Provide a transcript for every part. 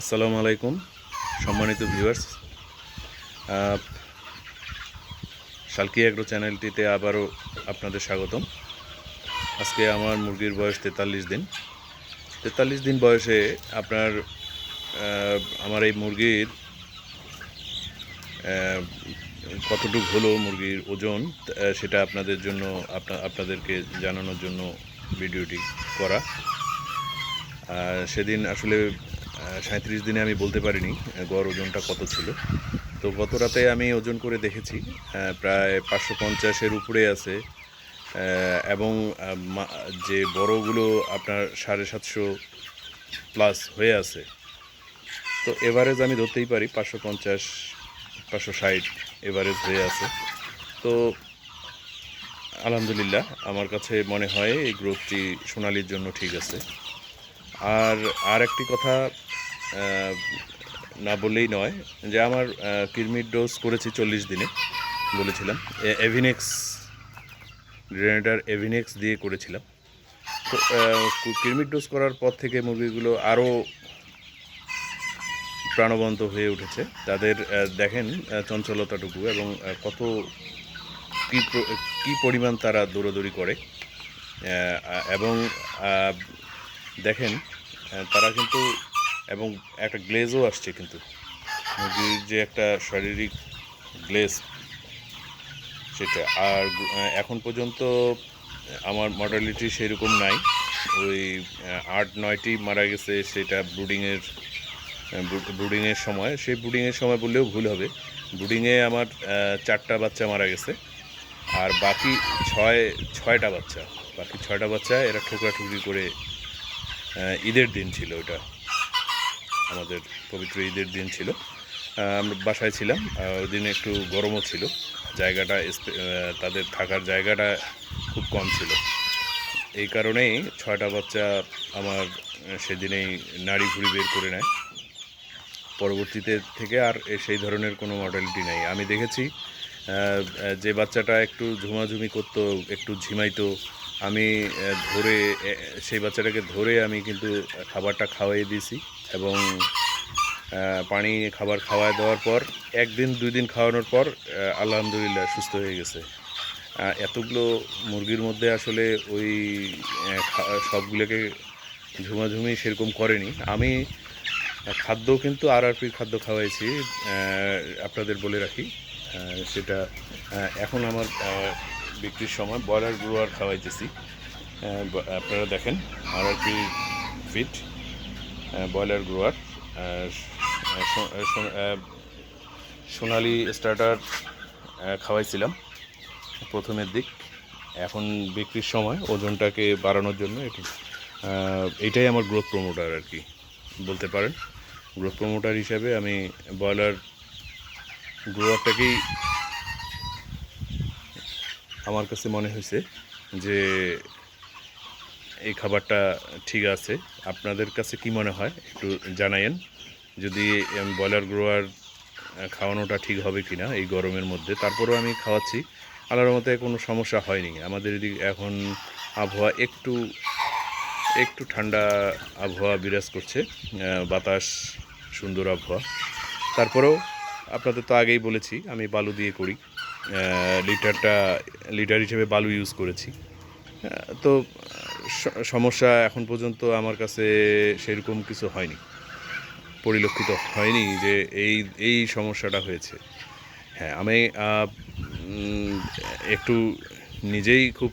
আসসালামু আলাইকুম, সম্মানিত ভিউয়ার্স শালকি অ্যাগ্রো চ্যানেলটিতে আবারও আপনাদের স্বাগতম। আজকে আমার মুরগির বয়স তেতাল্লিশ দিন। তেতাল্লিশ দিন বয়সে আপনার আমার এই মুরগির কতটুকু হলো মুরগির ওজন সেটা আপনাদের জন্য, আপনা- আপনাদেরকে জানানোর জন্য ভিডিওটি করা। সেদিন আসলে সাঁত্রিশ দিনে আমি বলতে পারিনি গড় ওজনটা কত ছিল। তো গত রাতে আমি ওজন করে দেখেছি প্রায় পাঁচশো পঞ্চাশের উপরে আছে এবং যে বড়গুলো আপনার সাড়ে সাতশো প্লাস হয়ে আছে। তো এভারেজ আমি ধরতেই পারি, পাঁচশো পঞ্চাশ, পাঁচশো ষাট এভারেজ হয়ে আছে। তো আলহামদুলিল্লাহ, আমার কাছে মনে হয় এই গ্রোথটি সোনালির জন্য ঠিক আছে। আর আর একটি কথা না বললেই নয় যে আমার কিরমির ডোজ করেছি চল্লিশ দিনে, বলেছিলাম। এভিনেক্স গ্রেনেডার এভিনেক্স দিয়ে করেছিলাম। তো কিরমির ডোজ করার পর থেকে মুরগিগুলো আরও প্রাণবন্ত হয়ে উঠেছে। তাদের দেখেন চঞ্চলতাটুকু এবং কত কী কী পরিমাণ তারা দৌড়াদৌড়ি করে। এবং দেখেন তারা কিন্তু এবং একটা গ্লেজও আসছে কিন্তু। মুরগির যে একটা শারীরিক গ্লেজ সেটা। আর এখন পর্যন্ত আমার মডালিটি সেরকম নাই। ওই আট, নয়টি মারা গেছে সেটা ব্রুডিংয়ের ব্রুডিংয়ের সময়। সেই ব্রুডিংয়ের সময় বললেও ভুল হবে। ব্রুডিংয়ে আমার চারটা বাচ্চা মারা গেছে। আর বাকি ছয়, ছয়টা বাচ্চা। বাকি ছয়টা বাচ্চা এরা ঠুকরাঠুকরি করে ঈদের দিন ছিল ওটা। আমাদের পবিত্র ঈদের দিন ছিল। আমরা বাসায় ছিলাম। ওই দিন একটু গরমও ছিল। জায়গাটা তাদের থাকার জায়গাটা খুব কম ছিল। এই কারণেই ছয়টা বাচ্চা আমার সেদিনেই নাড়ি ভুড়ি বের করে নেয়। পরবর্তীতে থেকে আর সেই ধরনের কোনো মডেলিটি নেই। আমি দেখেছি যে বাচ্চাটা একটু ঝুমাঝুমি করতো, একটু ঝিমাইতো, আমি ধরে সেই বাচ্চাটাকে ধরে আমি কিন্তু খাবারটা খাওয়াই দিয়েছি। এবং পানি, খাবার খাওয়ায় দেওয়ার পর, একদিন দুই দিন খাওয়ানোর পর আলহামদুলিল্লাহ সুস্থ হয়ে গেছে। এতগুলো মুরগির মধ্যে আসলে ওই সবগুলোকে ঝুমাঝুমি সেরকম করেনি। আমি খাদ্য কিন্তু আর আর খাদ্য খাওয়াইছি আপনাদের বলে রাখি। সেটা এখন আমার বিক্রির সময়, ব্রয়লার গ্রোয়ার খাওয়াইতেছি। আপনারা দেখেন আর আর fit. Broiler grower Sonali starter খাওয়াইছিলাম। প্রথমের দিক। এখন বিক্রির সময় ওজনটাকে বাড়ানোর জন্য আহ, এটাই আমার গ্রোথ প্রমোটার আর কি বলতে পারেন। গ্রোথ প্রমোটার হিসাবে আমি ব্রয়লার গ্রোয়ারটাকেই আমার কাছে মনে হয়েছে যে এই খাবারটা ঠিক আছে। আপনাদের কাছে কি মনে হয়? একটু জানাইন যদি ব্রয়লার গ্রোয়ার খাওয়ানোটা ঠিক হবে কি না এই গরমের মধ্যে, তারপরেও আমি খাওয়াচ্ছি। আল্লাহর মতে কোনো সমস্যা হয়নি। আমাদের এদিকে এখন আবহাওয়া একটু একটু ঠান্ডা আবহাওয়া বিরাজ করছে বাতাস, সুন্দর আবহাওয়া। তারপরেও আপনাদের তো আগেই বলেছি, আমি বালু দিয়ে করি। লিটারটা, লিটার হিসেবে বালু ইউজ করেছি। তো সমস্যা এখন পর্যন্ত আমার কাছে সেরকম কিছু হয়নি। পরিলক্ষিত হয়নি যে এই এই সমস্যাটা হয়েছে। হ্যাঁ আমি একটু নিজেই খুব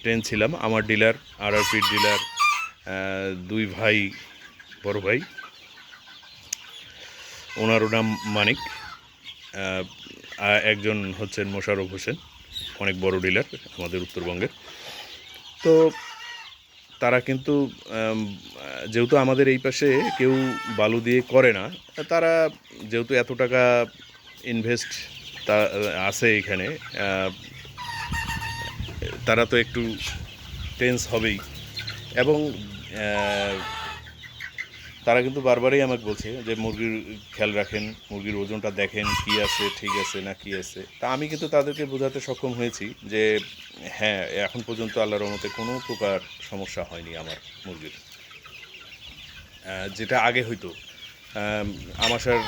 ট্রেন ছিলাম। আমার ডিলার আর আর পির ডিলার দুই ভাই, বড় ভাই, ওনারও নাম মানিক। একজন হচ্ছেন মোশারফ হোসেন, অনেক বড় ডিলার আমাদের উত্তরবঙ্গের। তো তারা কিন্তু যেহেতু আমাদের এই পাশে কেউ বালু দিয়ে করে না, তারা যেহেতু এত টাকা ইনভেস্ট তা, আছে এখানে তারা তো একটু টেন্স হবেই। এবং তারা কিন্তু বারবারই আমাকে বলছে যে মুরগির খেয়াল রাখেন মুরগির ওজনটা দেখেন কি আছে ঠিক আছে না কি আছে? তা আমি কিন্তু তাদেরকে বোঝাতে সক্ষম হয়েছি যে হ্যাঁ এখন পর্যন্ত আল্লাহর রহমতে কোনো প্রকার সমস্যা হয়নি আমার মুরগির। যেটা আগে হইতো। আম, আমাশার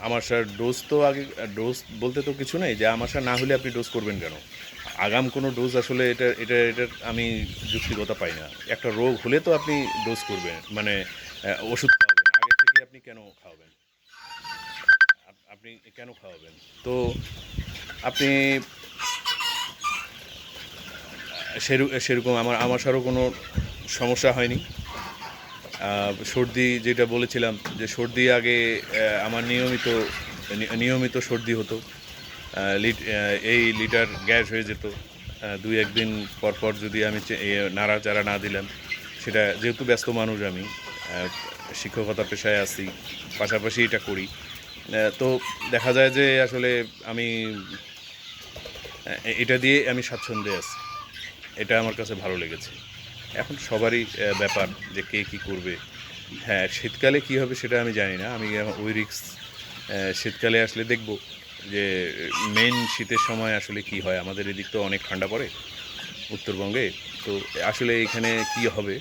আমাশার ডোজ তো আগে ডোজ বলতে তো কিছু নেই যে আমাশা না হলে আপনি ডোজ করবেন কেন? আগাম কোনো ডোজ আসলে এটা এটা এটার আমি যুক্তিকতা পাই না। একটা রোগ হলে তো আপনি ডোজ করবেন। মানে ওষুধ খাওয়াবেন। আগে থেকে আপনি কেন খাওয়াবেন? আপনি কেন খাওয়াবেন? তো আপনি সেরু- সেরকম আমার আমার সারও কোনো সমস্যা হয়নি। সর্দি যেটা বলেছিলাম যে সর্দি আগে আমার নিয়মিত নিয়মিত সর্দি হতো। এই লিটার গ্যাস হয়ে যেত। দুই একদিন পর পর যদি আমি চে- এ, নাড়াচাড়া না দিলাম সেটা যেহেতু ব্যস্ত মানুষ আমি শিক্ষকতা পেশায় আছি, পাশাপাশি এটা করি। তো দেখা যায় যে আসলে আমি এটা দিয়ে আমি স্বাচ্ছন্দ্যে আছি। এটা আমার কাছে ভালো লেগেছে। এখন সবারই ব্যাপার যে কে কী করবে। হ্যাঁ শীতকালে কী হবে সেটা আমি জানি না। আমি ওই রিক্স শীতকালে আসলে দেখব যে মেন শীতের সময় আসলে কি হয়। আমাদের এদিক তো অনেক ঠান্ডা পড়ে উত্তরবঙ্গে। তো আসলে এখানে কি হবে?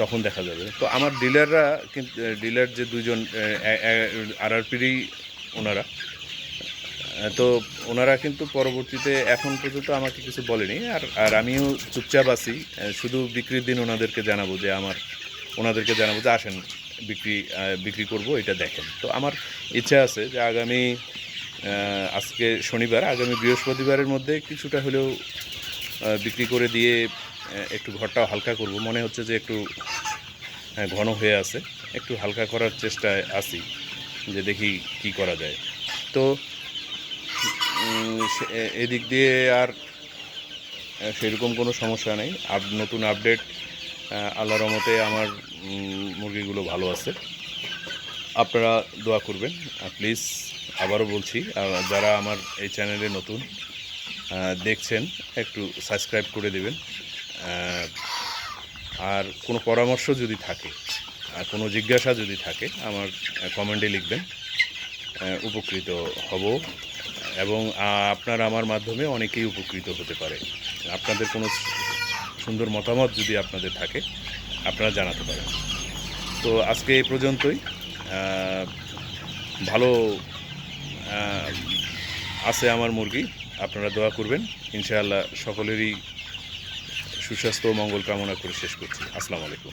তখন দেখা যাবে। তো আমার ডিলাররা কিন্তু ডিলার যে দুজন আর আর পিরই ওনারা। তো ওনারা কিন্তু পরবর্তীতে এখন পর্যন্ত আমাকে কিছু বলেনি। আর আর আমিও চুপচাপ আছি। শুধু বিক্রির দিন ওনাদেরকে জানাব যে আমার, ওনাদেরকে জানাব যে আসেন, বিক্রি বিক্রি করব, এটা দেখেন। তো আমার ইচ্ছা আছে যে আগামী আজকে শনিবার, আগামী বৃহস্পতিবারের মধ্যে কিছুটা হলেও বিক্রি করে দিয়ে একটু ঘরটাও হালকা করব। মনে হচ্ছে যে একটু ঘন হয়ে আছে। একটু হালকা করার চেষ্টায় আছি, যে দেখি কি করা যায়। তো এদিক দিয়ে আর সেরকম কোনো সমস্যা নেই। আপ, নতুন আপডেট আল্লাহ রহমতে আমার মুরগিগুলো ভালো আছে। আপনারা দোয়া করবেন। প্লিজ আবারও বলছি যারা আমার এই চ্যানেলে নতুন দেখছেন, একটু সাবস্ক্রাইব করে দেবেন। আর কোনো পরামর্শ যদি থাকে, আর কোনো জিজ্ঞাসা যদি থাকে, আমার কমেন্টে লিখবেন। উপকৃত হব। এবং আপনার আমার মাধ্যমে অনেকেই উপকৃত হতে পারে। আপনাদের কোনো সুন্দর মতামত যদি আপনাদের থাকে, আপনারা জানাতে পারেন। তো আজকে এই পর্যন্তই। ভালো আছে আমার মুরগি, আপনারা দোয়া করবেন। ইনশাআল্লাহ সকলেরই সুস্বাস্থ্য ও মঙ্গল কামনা করে শেষ করছি। আসসালামু আলাইকুম।